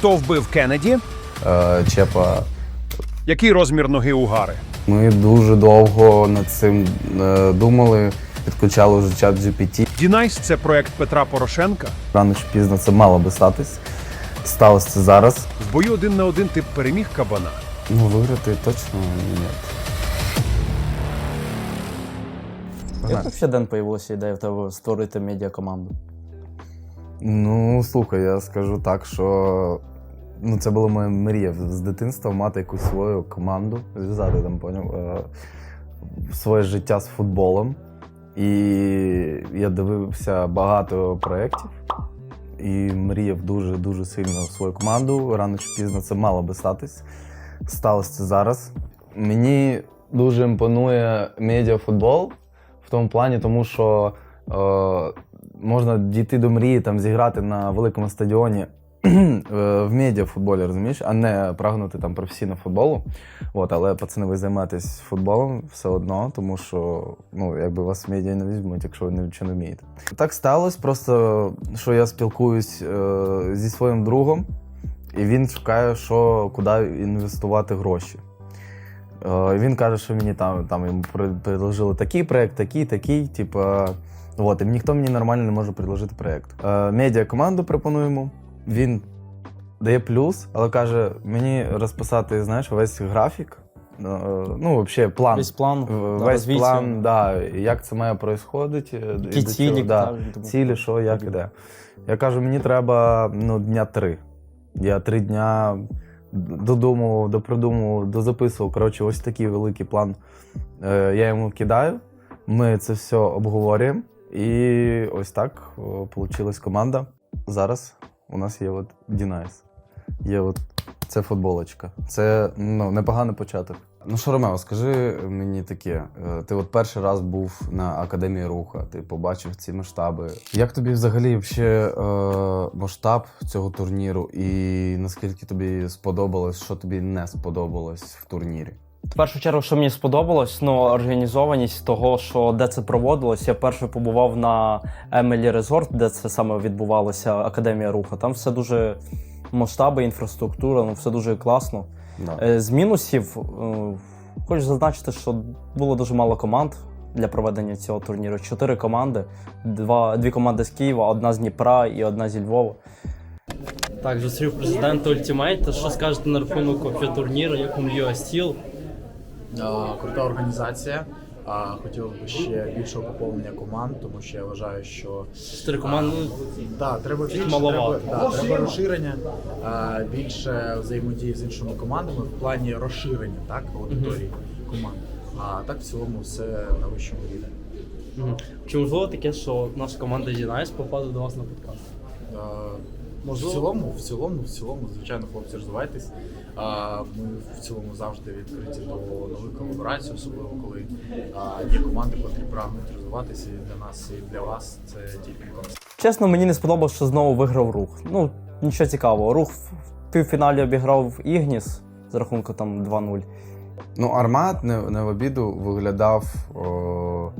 Хто вбив Кеннеді? Е, Чепа. Який розмір ноги у Гари? Ми дуже довго над цим е, думали, підключали вже чат GPT. Дінайс це проект Петра Порошенка. Рано чи пізно це мало би статись. Сталося це зараз. В бою один на один ти переміг кабана. Ну, виграти точно ні. Як взагалі Ден появилася ідея в тебе створити медіакоманду? Ну, слухай, я скажу так, що ну, це була моя мрія з дитинства мати якусь свою команду, зв'язати там, поняв, е, своє життя з футболом. І я дивився багато проєктів і мріяв дуже-дуже сильно свою команду. Рано чи пізно це мало би статись. Сталося це зараз. Мені дуже імпонує медіафутбол в тому плані, тому що е, можна дійти до мрії, там, зіграти на великому стадіоні в медіафутболі, розумієш, а не прагнути там професійно футболу. От, але пацани, ви займаєтесь футболом все одно, тому що ну, якби вас в медіа не візьмуть, якщо ви нічого не вмієте. Так сталося, просто що я спілкуюсь е, зі своїм другом, і він шукає, що, куди інвестувати гроші. Е, Він каже, що мені там, там йому предложили такий проект, такий, такий, типа. От, і ніхто мені нормально не може предложити проект. Е, медіа команду пропонуємо. Він дає плюс, але каже, мені розписати, знаєш, весь графік. е, Ну, взагалі, план. Весь план, В- да, план, да, як це має происходити. е, Які цілі, да, цілі, що, як іде. Я кажу, мені треба ну, дня три. Я три дня додумував, допродумував, дозаписував. Коротше, ось такий великий план. Е, я йому кидаю. Ми це все обговорюємо. І ось так вийшла команда. Зараз у нас є от Дінайс. Є от це футболочка. Це ну, непоганий початок. Ну що, Ромео, скажи мені таке: е, ти от перший раз був на Академії Руха, ти побачив ці масштаби. Як тобі взагалі вообще, е, масштаб цього турніру, і наскільки тобі сподобалось, що тобі не сподобалось в турнірі? В першу чергу, що мені сподобалось, ну організованість того, що де це проводилось. Я перше побував на Емелі Резорт, де це саме відбувалося Академія Руха. Там все дуже масштаби, інфраструктура, ну все дуже класно. Да. Е, З мінусів е, хочу зазначити, що було дуже мало команд для проведення цього турніру. Чотири команди, два, дві команди з Києва, одна з Дніпра і одна зі Львова. Так, зустрів президента Ultimate. Що скажете на рахунок турніру, як Steel? А, Крута організація. А, Хотів би ще більшого поповнення команд, тому що я вважаю, що Чотири команди. да, треба більше, треба, да, треба розширення, а, більше взаємодії з іншими командами в плані розширення так, аудиторії команд. А так в цілому все на вищому рівні. мгм. Чи можливо таке, що наша команда Дінайс попаде до вас на подкаст? А, В цілому, в цілому, в цілому, звичайно, хлопці розвивайтесь. А, Ми в цілому завжди відкриті до нових колаборацій, особливо коли а, є команди, котрі прагнуть розвиватися і для нас і для вас. Це тільки. Чесно, мені не сподобалось, що знову виграв рух. Ну, нічого цікавого. Рух в півфіналі обіграв Ігніс з рахунку там 2-0. Ну, Армат не, не в обіду виглядав о,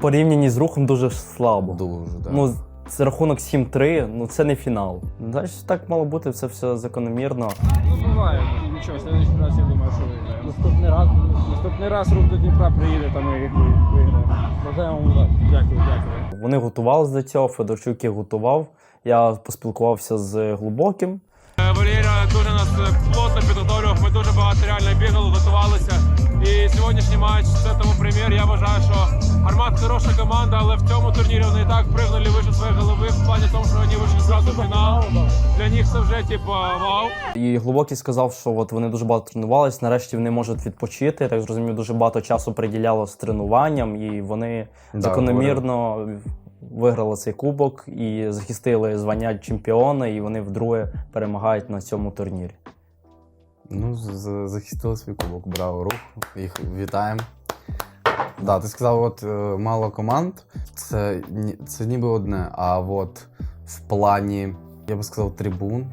Порівняні з рухом дуже слабо. дуже. Да. Ну, це рахунок 7-3, ну це не фінал. Значить, так мало бути, це все закономірно. Ну, буває, нічого, в раз я думаю, що виграємо. Наступний раз, наступний раз рух до Дніпра приїде, там і виграємо. Бажаємо вам удачі. Дякую, дякую. Вони готувалися до цього, Федорчук їх готував. Я поспілкувався з глибоким. Валерія дуже нас е, плотно підготовлював. Ми дуже багато реально бігали, готувалися. І сьогоднішній матч це тому примір. Я вважаю, що Армат хороша команда, але в цьому турнірі вони і так пригнали вище своєї голови в плані тому, що вони вийшли зразу в фінал. Для них це вже типу вау. І глибокий сказав, що от вони дуже багато тренувались, нарешті вони можуть відпочити. Так зрозумів, дуже багато часу приділялось тренуванням, і вони Да, закономірно виграли цей кубок і захистили звання чемпіона, і вони вдруге перемагають на цьому турнірі. Ну, з- з- захистили свій кубок, браво, рух. Їх вітаємо. Да, ти сказав, от е, мало команд. Це, це ніби одне. А от в плані, я би сказав, трибун.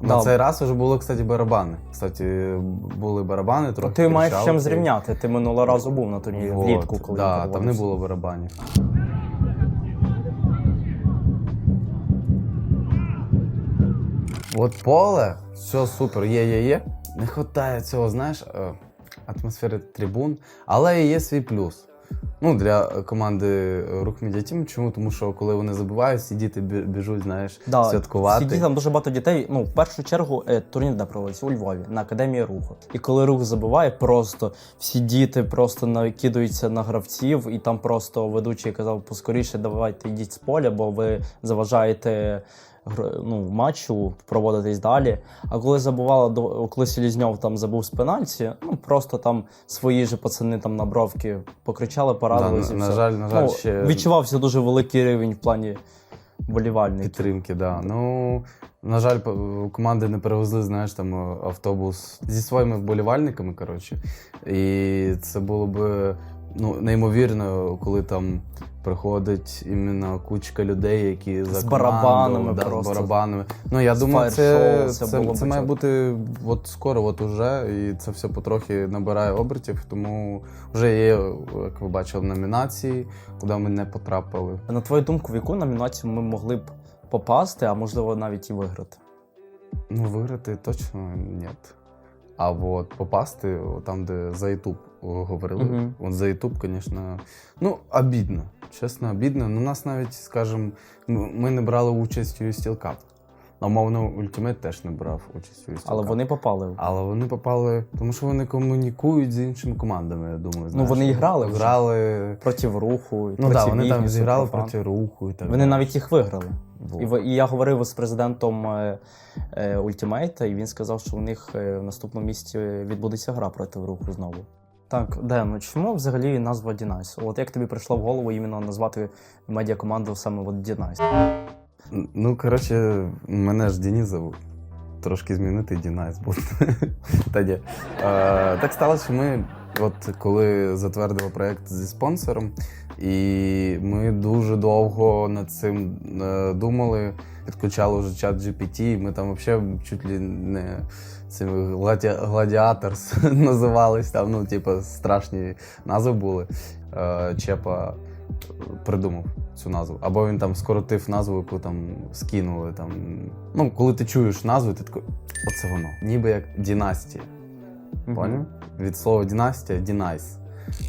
На Да. цей раз вже були, кстати, барабани. Кстати, були барабани, трохи. Ти маєш кричалки. чим зрівняти. Ти минулого разу був на турнірі влітку, коли да, там не було барабанів. От поле, все супер, є, є, є. Не вистачає цього, знаєш, е, атмосфери трибун, але є свій плюс. Ну, для команди Рух Медіатім. Чому? Тому що коли вони забувають, всі діти біжуть, знаєш, Да, святкувати. Сидіть там дуже багато дітей. Ну, в першу чергу, е, турнір де проводиться у Львові на академії руху. І коли рух забиває, просто всі діти просто накидаються на гравців, і там просто ведучий казав, поскоріше давайте йдіть з поля, бо ви заважаєте. Ну, матчу проводитись далі. А коли забувала коли Селізньов там забув з пенальті, ну просто там свої ж пацани там на бровки покричали, порадились. Да, на, на жаль, на жаль, ну, ще відчувався дуже великий рівень в плані болівальників. підтримки, да. Ну, на жаль, команди не перевезли, знаєш, там е, автобус зі своїми вболівальниками, коротше. І це було б ну, неймовірно, коли там приходить іменно кучка людей, які за З барабанами да, просто. з барабанами. Ну, я З думаю, це, це, це це, має бути от скоро, от уже, і це все потрохи набирає обертів, тому вже є, як ви бачили, номінації, куди ми не потрапили. На твою думку, в яку номінацію ми могли б попасти, а можливо навіть і виграти? Ну, виграти точно ні. А от попасти там, де за о, говорили, Мгм. от за Ютуб, звісно, ну, обідно. Чесно, обідно. Ну, нас навіть, скажімо, ну, ми не брали участь у Steel Cup. Умовно, Ultimate теж не брав участь у Steel Але вони попали. Але вони попали, тому що вони комунікують з іншими командами, я думаю. знаєш. Ну, вони і грали. Грали. Проти руху, Ну так, вони там зіграли проти руху і так. Вони навіть їх виграли. І, і я говорив з президентом е, е, Ультімейта, і він сказав, що у них е, в наступному місці відбудеться гра проти руху знову. Так, ну чому взагалі назва Дінайс? От як тобі прийшло в голову іменно назвати медіакоманду саме от Дінайс? Ну, коротше, мене ж Денис зовут. Трошки змінити Дінайс. Е, так сталося, що ми, от коли затвердили проєкт зі спонсором, і ми дуже довго над цим е, думали, підключали вже чат GPT, ми там взагалі чуть ли не цими гладі... гладіаторс називались, там, ну, типу, страшні назви були. Е, Чепа придумав цю назву. Або він там скоротив назву, яку там скинули. Там. Ну, коли ти чуєш назву, ти такий, оце воно. Ніби як дінастія. Поняв? Від слова дінастія дінайс.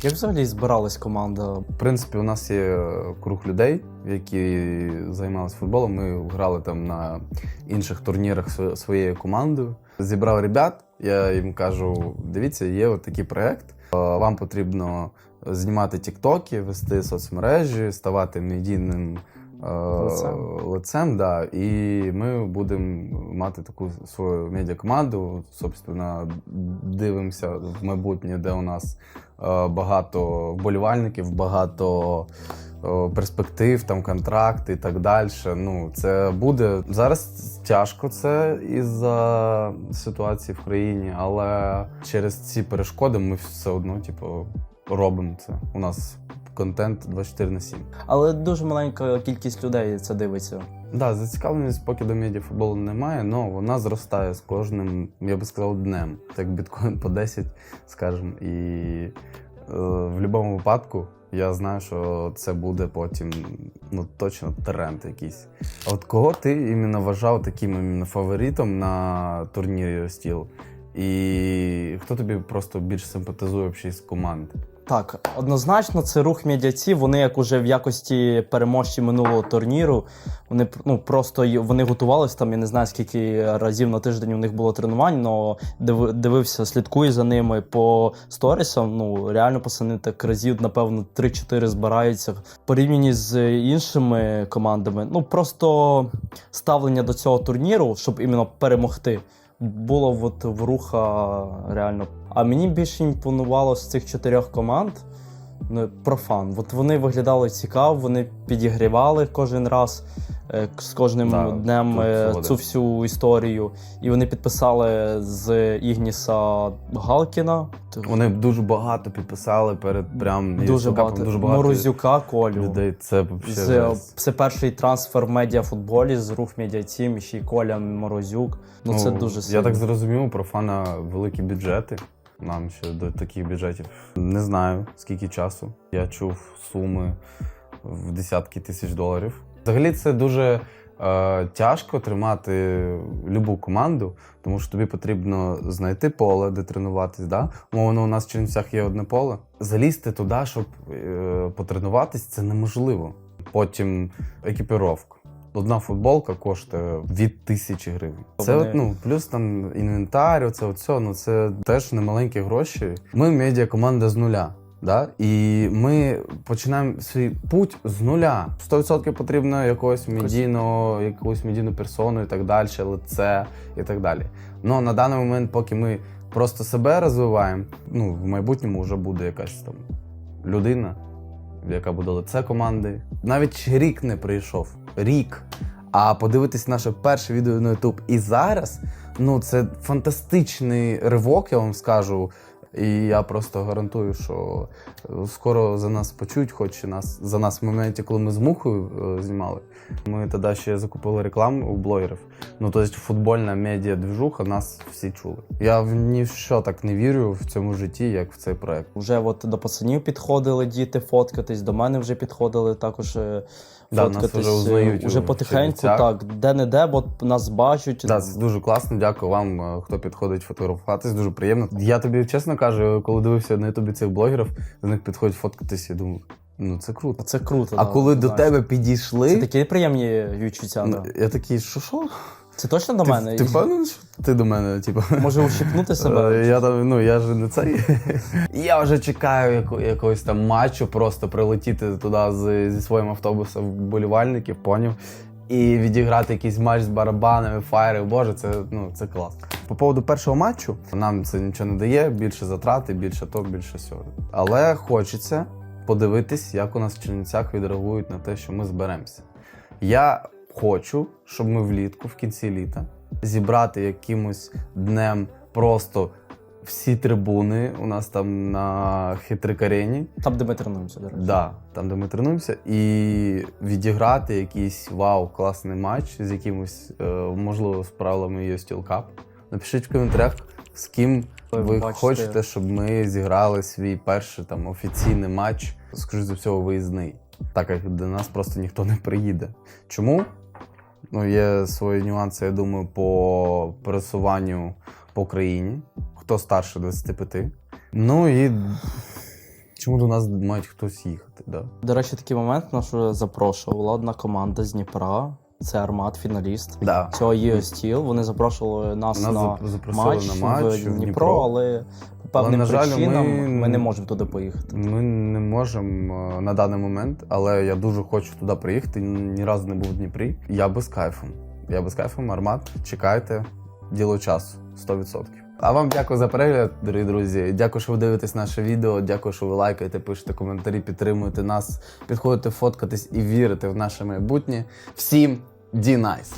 Як взагалі збиралась команда? В принципі, у нас є круг людей, які займалися футболом. Ми грали там на інших турнірах своєю командою. Зібрав ребят, я їм кажу: дивіться, є от такий проект. Е, Вам потрібно знімати тіктоки, вести соцмережі, ставати медійним Лицем. лицем да, і ми будемо мати таку свою медіакоманду. Собственно, дивимося в майбутнє, де у нас е, багато вболівальників, багато е, перспектив, там контракти і так далі. Ну, це буде зараз тяжко це із-за ситуації в країні, але через ці перешкоди ми все одно, типу, робимо це. У нас контент 24 на 7. Але дуже маленька кількість людей це дивиться. Да, зацікавленість поки до медіафутболу немає, але вона зростає з кожним, я би сказав, днем. Так біткоін по 10, скажімо. І е, в будь-якому випадку я знаю, що це буде потім ну, точно тренд якийсь. А от кого ти іменно вважав таким іменно фаворитом на турнірі Стіл? І хто тобі просто більш симпатизує взагалі з команд? Так, однозначно, це рух медіаці. Вони як уже в якості переможці минулого турніру. Вони ну просто вони готувалися там. Я не знаю скільки разів на тиждень у них було тренувань, але дивився, слідкую за ними по сторісам. Ну реально пацани так разів, напевно, 3-4 збираються. Порівняні з іншими командами. Ну просто ставлення до цього турніру, щоб іменно перемогти. Було от в руха реально. А мені більше імпонувало з цих чотирьох команд. Ну, профан. От вони виглядали цікаво, вони підігрівали кожен раз е, з кожним Да, днем е, цю всю історію. І вони підписали з Ігніса Галкіна. Вони дуже багато підписали перед прям дуже багато. дуже багато Морозюка, Колю. людей. Це З, це перший трансфер в медіафутболі з рух медіатім, ще й Коля Морозюк. Ну, це дуже сильно. Я так зрозумів, профана великі бюджети. Нам ще до таких бюджетів. Не знаю скільки часу. Я чув суми в десятки тисяч доларів. Взагалі, це дуже Е, тяжко тримати любу команду, тому що тобі потрібно знайти поле, де тренуватись. Да? Умовно, у нас в Чернівцях є одне поле. Залізти туди, щоб е, потренуватись, це неможливо. Потім екіпіровка. Одна футболка коштує від тисячі гривень. Це от, ну, плюс там інвентар, оце, оце, ну це теж немаленькі гроші. Ми медіакоманда з нуля. Да? І ми починаємо свій путь з нуля. 100% потрібно якогось медійного, якусь медійну персону і так далі, лице і так далі. Ну на даний момент, поки ми просто себе розвиваємо, ну в майбутньому вже буде якась там людина, яка буде лице команди. Навіть рік не прийшов. Рік. А подивитись наше перше відео на YouTube і зараз, ну це фантастичний ривок, я вам скажу. І я просто гарантую, що е, скоро за нас почують, хоч нас за нас в моменті, коли ми з мухою е, знімали. Ми тоді ще закупили рекламу у блогерів. Ну тобто футбольна медіа движуха нас всі чули. Я в ні що так не вірю в цьому житті, як в цей проект. Вже от до пацанів підходили діти фоткатись, до мене вже підходили також е, Да, нас вже узнають уже у потихеньку, так, де-не-де, бо нас бачать. Да, це дуже класно. Дякую вам, е, хто підходить фотографуватись. Дуже приємно. Я тобі чесно кажу, коли дивився на ютубі цих блогерів, до них підходять фоткатись, я думаю, ну це круто. Це круто. А да, коли до знаєш. тебе підійшли, Це такі приємні відчуття. ну, Да. я такий, що що? Це точно до Ти, мене? ти впевнений, що ти до мене? Типу? Може ущипнути себе? Е, Я там, ну я ж не цей. я вже чекаю яко, якогось там матчу, просто прилетіти туди з, зі своїм автобусом вболівальників, поняв. І відіграти якийсь матч з барабанами, фаєри. Боже, це ну це клас. По поводу першого матчу нам це нічого не дає, більше затрати, більше то, більше всього. Але хочеться подивитись, як у нас в Чернівцях відреагують на те, що ми зберемося. Я хочу, щоб ми влітку, в кінці літа, зібрати якимось днем просто всі трибуни у нас там на хитрик-арені. Там, де ми тренуємося, до речі. Да, там, де ми тренуємося, і відіграти якийсь вау, класний матч з якимось, е, можливо, з правилами Steel Cup. Напишіть в коментарях, з ким Ви ви хочете, щоб ми зіграли свій перший там офіційний матч, скоріш за всього, виїзний. Так як до нас просто ніхто не приїде. Чому? Ну, є свої нюанси, я думаю, по пересуванню по країні. Хто старше 25. Ну і чому до нас мають хтось їхати? Да? До речі, такий момент нас запрошувала одна команда з Дніпра. Це Армат, фіналіст. Да. Цього є стіл. Вони запрошували нас, Нас на зап- матч, на матч в в Дніпро, Дніпро. але певним на жаль, причинам ми- ми... не можемо туди поїхати. Ми не можемо е, на даний момент, але я дуже хочу туди приїхати. Ні разу не був в Дніпрі. Я без кайфом. Я без кайфом, армат. Чекайте, діло часу 100%. А вам дякую за перегляд, дорогі друзі. Дякую, що ви дивитесь наше відео. Дякую, що ви лайкаєте, пишете коментарі, підтримуєте нас, підходите фоткатись і вірите в наше майбутнє. Всім найс!